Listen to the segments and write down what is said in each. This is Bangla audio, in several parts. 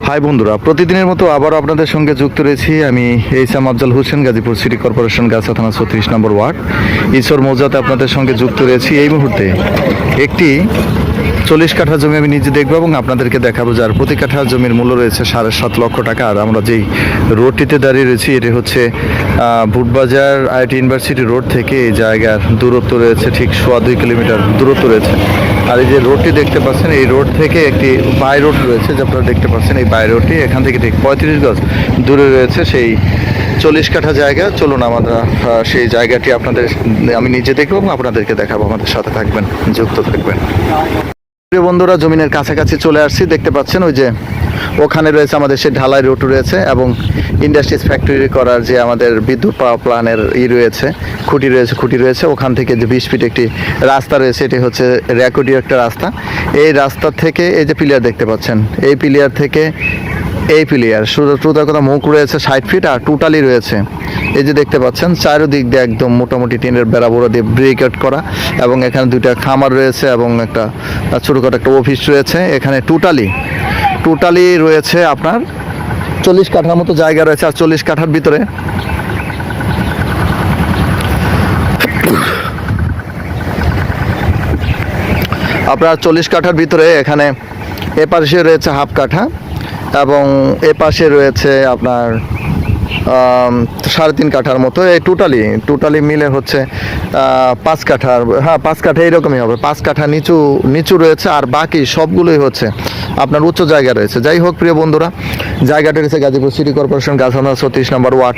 হাই বন্ধুরা, প্রতিদিনের মতো আবারও আপনাদের সঙ্গে যুক্ত রয়েছি আমি এইসাম আফজাল হোসেন, গাজীপুর সিটি কর্পোরেশন গাছা থানা ছত্রিশ নম্বর ওয়ার্ড। ঈশ্বর মৌজাতে আপনাদের সঙ্গে যুক্ত রয়েছি এই মুহূর্তে একটি চল্লিশ কাঠা জমি আমি নিজে দেখব এবং আপনাদেরকে দেখাবো যার প্রতি কাঠা জমির মূল্য রয়েছে সাড়ে সাত লক্ষ টাকা। আর আমরা যেই রোডটিতে দাঁড়িয়ে রয়েছি, এটি হচ্ছে বুটবাজার আইটি ইউনিভার্সিটি রোড থেকে এই জায়গার দূরত্ব রয়েছে, ঠিক সোয়া দুই কিলোমিটার দূরত্ব রয়েছে। আর এই যে রোডটি দেখতে পাচ্ছেন, এই রোড থেকে একটি বাই রোড রয়েছে, যে আপনারা দেখতে পাচ্ছেন, এই বাই রোডটি এখান থেকে ঠিক পঁয়ত্রিশ গজ দূরে রয়েছে সেই চল্লিশ কাঠা জায়গা। চলুন আমরা সেই জায়গাটি আপনাদের, আমি নিজে দেখব এবং আপনাদেরকে দেখাবো। আমাদের সাথে থাকবেন, যুক্ত থাকবেন। বন্ধুরা, জমিনের কাছাকাছি চলে আসছি। দেখতে পাচ্ছেন ওই যে ওখানে রয়েছে আমাদের সে ঢালাই রোড রয়েছে এবং ইন্ডাস্ট্রিজ ফ্যাক্টরি করার যে আমাদের বিদ্যুৎ পাওয়ার প্ল্যানের ই রয়েছে, খুঁটি রয়েছে খুঁটি রয়েছে। ওখান থেকে যে বিশ ফিট একটি রাস্তা রয়েছে, এটি হচ্ছে রেকর্ডিও একটা রাস্তা। এই রাস্তা থেকে এই যে পিলিয়ার দেখতে পাচ্ছেন, এই পিলিয়ার থেকে এই পিলিয়ার টুতার কথা মুখ রয়েছে ষাট ফিট আর টোটালি রয়েছে। এই যে দেখতে পাচ্ছেন, চারিদিক দিয়ে একদম মোটামুটি টিনের বেড়া বড়া দিয়ে ব্রিকেট করা এবং এখানে দুইটা খামার রয়েছে এবং একটা ছোটোখাটো একটা অফিস রয়েছে। এখানে টোটালি টোটালি রয়েছে আপনার চল্লিশ কাঠার মতো জায়গা রয়েছে আর চল্লিশ কাঠার ভিতরে। আপনার চল্লিশ কাঠার ভিতরে এখানে এ পাশে রয়েছে হাফ কাঠা। এবং এ পাশে রয়েছে আপনার সাড়ে তিন কাঠার মতো। এই টোটালি টোটালি মিলে হচ্ছে পাঁচ কাঠার হ্যাঁ পাঁচ কাঠা এইরকমই হবে। পাঁচ কাঠা নিচু নিচু রয়েছে আর বাকি সবগুলোই হচ্ছে আপনার উচ্চ জায়গা রয়েছে। যাই হোক, প্রিয় বন্ধুরা, জায়গাটি রয়েছে গাজীপুর সিটি কর্পোরেশন গাছানা ছত্রিশ নম্বর ওয়ার্ড,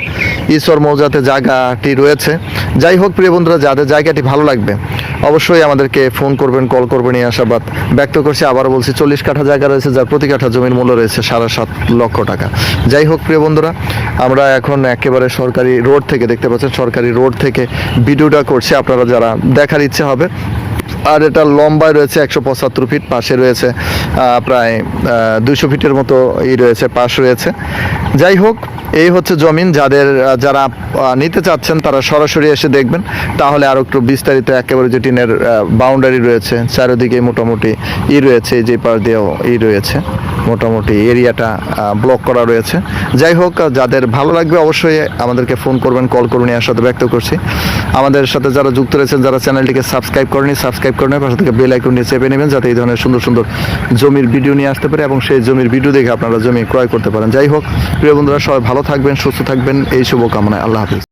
ঈশ্বর মৌজাতে জায়গাটি রয়েছে। যাই হোক, প্রিয় বন্ধুরা, যাদের জায়গাটি ভালো লাগবে, অবশ্যই আমাদেরকে ফোন করবেন, কল করবেন, এই আশাবাদ ব্যক্ত করছি। আবারও বলছি, চল্লিশ কাঠা জায়গা রয়েছে, যার প্রতি কাঠা জমির মূল্য রয়েছে সাড়ে সাত লক্ষ টাকা। যাই হোক, প্রিয় বন্ধুরা, আমরা এখন একেবারে সরকারি রোড থেকে দেখতে পাচ্ছেন, সরকারি রোড থেকে ভিডিওটা করছি। আপনারা যারা দেখার ইচ্ছে হবে আর এটা লম্বায় রয়েছে একশো পঁচাত্তর ফিট, পাশে রয়েছে প্রায় দুশো ফিটের মতো ই রয়েছে, পাশ রয়েছে। যাই হোক, এই হচ্ছে জমিন, যাদের, যারা নিতে চাচ্ছেন তারা সরাসরি এসে দেখবেন। তাহলে আরও একটু বিস্তারিত, একেবারে যে টিনের বাউন্ডারি রয়েছে, চারিদিকে মোটামুটি ই রয়েছে যে পাশ দিয়েও ই রয়েছে, মোটামুটি এরিয়াটা ব্লক করা রয়েছে। যাই হোক, যাদের ভালো লাগবে অবশ্যই আমাদেরকে ফোন করবেন, কল করুন এর সাথে ব্যক্ত করছি। আমাদের সাথে যারা যুক্ত রয়েছেন, যারা চ্যানেলটিকে সাবস্ক্রাইব করেনি সাবস্ক্রাইব করে নেবেন, পাশে থেকে বেল আইকন নিয়ে চেপে নেবেন যাতে এই ধরনের সুন্দর সুন্দর জমির ভিডিও নিয়ে আসতে পারে এবং সেই জমির ভিডিও দেখে আপনারা জমি ক্রয় করতে পারেন। যাই হোক, প্রিয় বন্ধুরা, সবাই ভালো থাকবেন, সুস্থ থাকবেন, এই শুভকামনায়। আল্লাহ হাফিজ।